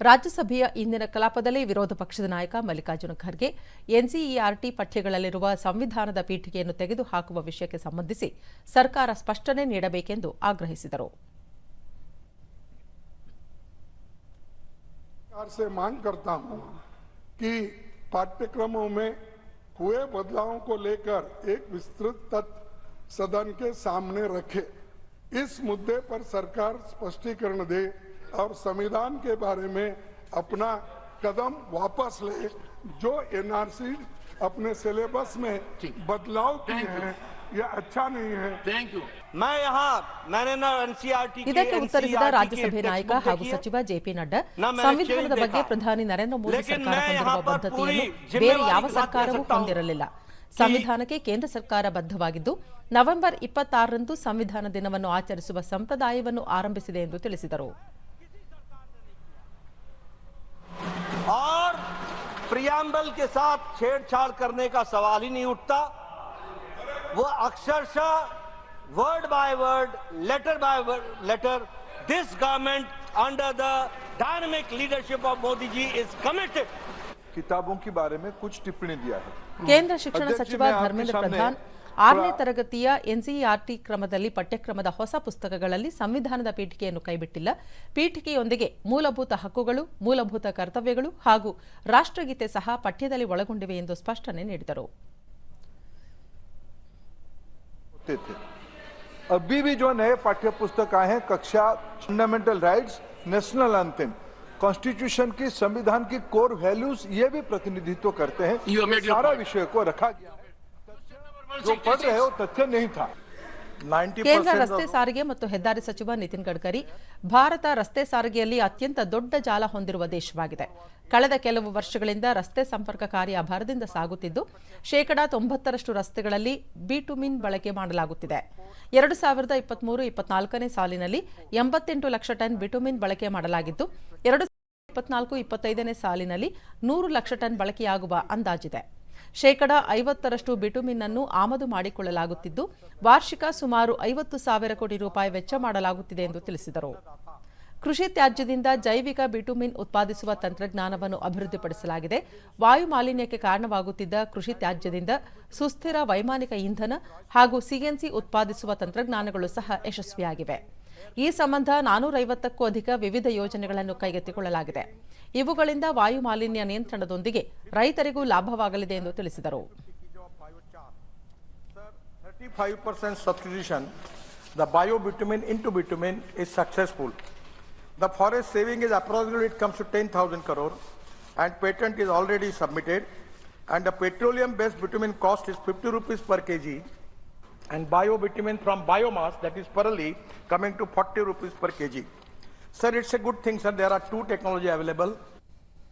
ರಾಜ್ಯಸಭೆಯ ಇಂದಿನ ಕಲಾಪದಲ್ಲಿ ವಿರೋಧ ಪಕ್ಷದ ನಾಯಕ ಮಲ್ಲಿಕಾರ್ಜುನ ಖರ್ಗೆ ಎನ್ಸಿಇಆರ್ಟಿ ಪಠ್ಯಗಳಲ್ಲಿರುವ ಸಂವಿಧಾನದ ಪೀಠಿಕೆಯನ್ನು ತೆಗೆದುಹಾಕುವ ವಿಷಯಕ್ಕೆ ಸಂಬಂಧಿಸಿ ಸರ್ಕಾರ ಸ್ಪಷ್ಟನೆ ನೀಡಬೇಕೆಂದು ಆಗ್ರಹಿಸಿದರು सरकार से मांग करता हूं कि पाठ्यक्रमों में हुए बदलावों को लेकर एक विस्तृत तथ्य सदन के सामने रखे इस मुद्दे पर सरकार स्पष्टीकरण दे और संविधान के बारे में अपना कदम वापस ले जो एनआरसी अपने सिलेबस में बदलाव किए हैं यह अच्छा नहीं है थैंक यू मैं यहाँ मैंने ना एनसीआरटी ಇದಕ್ಕೆ ಉತ್ತರಿಸಿದ ರಾಜ್ಯಸಭೆ ನಾಯಕ ಹಾಗೂ ಸಚಿವ ಜೆಪಿ ನಡ್ಡಾ ಸಂವಿಧಾನದ ಬಗ್ಗೆ ಪ್ರಧಾನಿ ನರೇಂದ್ರ ಮೋದಿ ಸರ್ಕಾರ ಹೊಂದಿರುವ ಬದ್ಧತೆಯನ್ನು ಬೇರೆ ಯಾವ ಸರ್ಕಾರವೂ ಹೊಂದಿರಲಿಲ್ಲ ಸಂವಿಧಾನಕ್ಕೆ ಕೇಂದ್ರ ಸರ್ಕಾರ ಬದ್ಧವಾಗಿದ್ದು ನವೆಂಬರ್ ಇಪ್ಪತ್ತಾರರಂದು ಸಂವಿಧಾನ ದಿನವನ್ನು ಆಚರಿಸುವ ಸಂಪ್ರದಾಯವನ್ನು ಆರಂಭಿಸಿದೆ ಎಂದು ತಿಳಿಸಿದರು प्रियाम्बल के साथ छेड़छाड़ करने का सवाल ही नहीं उठता। वो अक्षरशा word by word letter by letter this government under the dynamic leadership of Modi ji is committed किताबों के बारे में कुछ टिप्पणी दिया है। केंद्र शिक्षण सचिव धर्मेंद्र प्रधान ಆಪ್ಕೆ ಧರ್ಮೇಂದ್ರ ಸಾಮ್ನೆ ಪ್ರಧಾನ್ ಆರನೇ ತರಗತಿಯ ಎನ್ಸಿಇಆರ್ಟಿ ಕ್ರಮದಲ್ಲಿ ಪಠ್ಯಕ್ರಮದ ಹೊಸ ಪುಸ್ತಕಗಳಲ್ಲಿ ಸಂವಿಧಾನದ ಪೀಠಿಕೆಯನ್ನು ಕೈಬಿಟ್ಟಿಲ್ಲ ಪೀಠಿಕೆಯೊಂದಿಗೆ ಮೂಲಭೂತ ಹಕ್ಕುಗಳು ಮೂಲಭೂತ ಕರ್ತವ್ಯಗಳು ಹಾಗೂ ರಾಷ್ಟ್ರಗೀತೆ ಸಹ ಪಠ್ಯದಲ್ಲಿ ಒಳಗೊಂಡಿವೆ ಎಂದು ಸ್ಪಷ್ಟನೆ ನೀಡಿದರು होते थे अभी भी जो नए पाठ्य पुस्तक आए हैं कक्षा फंडामेंटल राइट्स नेशनल अंतिम कॉन्स्टिट्यूशन की संविधान की कोर वैल्यूज ये भी प्रतिनिधित्व करते हैं You have made your सारा point. विषय को रखा गया है। ಕೇಂದ್ರ ರಸ್ತೆ ಸಾರಿಗೆ ಮತ್ತು ಹೆದ್ದಾರಿ ಸಚಿವ ನಿತಿನ್ ಗಡ್ಕರಿ ಭಾರತ ರಸ್ತೆ ಸಾರಿಗೆಯಲ್ಲಿ ಅತ್ಯಂತ ದೊಡ್ಡ ಜಾಲ ಹೊಂದಿರುವ ದೇಶವಾಗಿದೆ. ಕಳೆದ ಕೆಲವು ವರ್ಷಗಳಿಂದ ರಸ್ತೆ ಸಂಪರ್ಕ ಕಾರ್ಯ ಭರದಿಂದ ಸಾಗುತ್ತಿದ್ದು ಶೇಕಡಾ ತೊಂಬತ್ತರಷ್ಟು ರಸ್ತೆಗಳಲ್ಲಿ ಬಿಟುಮಿನ್ ಬಳಕೆ ಮಾಡಲಾಗುತ್ತಿದೆ. ಎರಡು ಸಾವಿರದ ಇಪ್ಪತ್ಮೂರು ಇಪ್ಪತ್ನಾಲ್ಕನೇ ಸಾಲಿನಲ್ಲಿ ಎಂಬತ್ತೆಂಟು ಲಕ್ಷ ಟನ್ ಬಿಟುಮಿನ್ ಬಳಕೆ ಮಾಡಲಾಗಿದ್ದು ಎರಡು ಇಪ್ಪತ್ನಾಲ್ಕು ಇಪ್ಪತ್ತೈದನೇ ಸಾಲಿನಲ್ಲಿ ನೂರು ಲಕ್ಷ ಟನ್ ಬಳಕೆಯಾಗುವ ಅಂದಾಜಿದೆ. ಶೇಕಡ ಐವತ್ತರಷ್ಟು ಬಿಟುಮಿನ್ ಅನ್ನು ಆಮದು ಮಾಡಿಕೊಳ್ಳಲಾಗುತ್ತಿದ್ದು, ವಾರ್ಷಿಕ ಸುಮಾರು ಐವತ್ತು ಸಾವಿರ ಕೋಟಿ ರೂಪಾಯಿ ವೆಚ್ಚ ಮಾಡಲಾಗುತ್ತಿದೆ ಎಂದು ತಿಳಿಸಿದರು. ಕೃಷಿ ತ್ಯಾಜ್ಯದಿಂದ ಜೈವಿಕ ಬಿಟುಮಿನ್ ಉತ್ಪಾದಿಸುವ ತಂತ್ರಜ್ಞಾನವನ್ನು ಅಭಿವೃದ್ಧಿಪಡಿಸಲಾಗಿದೆ. ವಾಯು ಮಾಲಿನ್ಯಕ್ಕೆ ಕಾರಣವಾಗುತ್ತಿದ್ದ ಕೃಷಿ ತ್ಯಾಜ್ಯದಿಂದ ಸುಸ್ಥಿರ ವೈಮಾನಿಕ ಇಂಧನ ಹಾಗೂ ಸಿಎನ್ಸಿ ಉತ್ಪಾದಿಸುವ ತಂತ್ರಜ್ಞಾನಗಳು ಸಹ ಯಶಸ್ವಿಯಾಗಿವೆ. ಈ ಸಂಬಂಧ ನಾನೂರೈವತ್ತಕ್ಕೂ ಅಧಿಕ ವಿವಿಧ ಯೋಜನೆಗಳನ್ನು ಕೈಗೆತ್ತಿಕೊಳ್ಳಲಾಗಿದೆ. ಇವುಗಳಿಂದ ವಾಯು ಮಾಲಿನ್ಯ ನಿಯಂತ್ರಣದೊಂದಿಗೆ ರೈತರಿಗೂ ಲಾಭವಾಗಲಿದೆ ಎಂದು ತಿಳಿಸಿದರು. 35% substitution, the biobitumin into bitumen is successful. The forest saving is approximately, it comes to 10,000 crore and patent is already submitted. And the petroleum-based bitumen cost is 50 rupees per kg and biobitumen from biomass, that is Parali, coming to 40 rupees per kg. Sir, it's a good thing, sir. There are two technology available.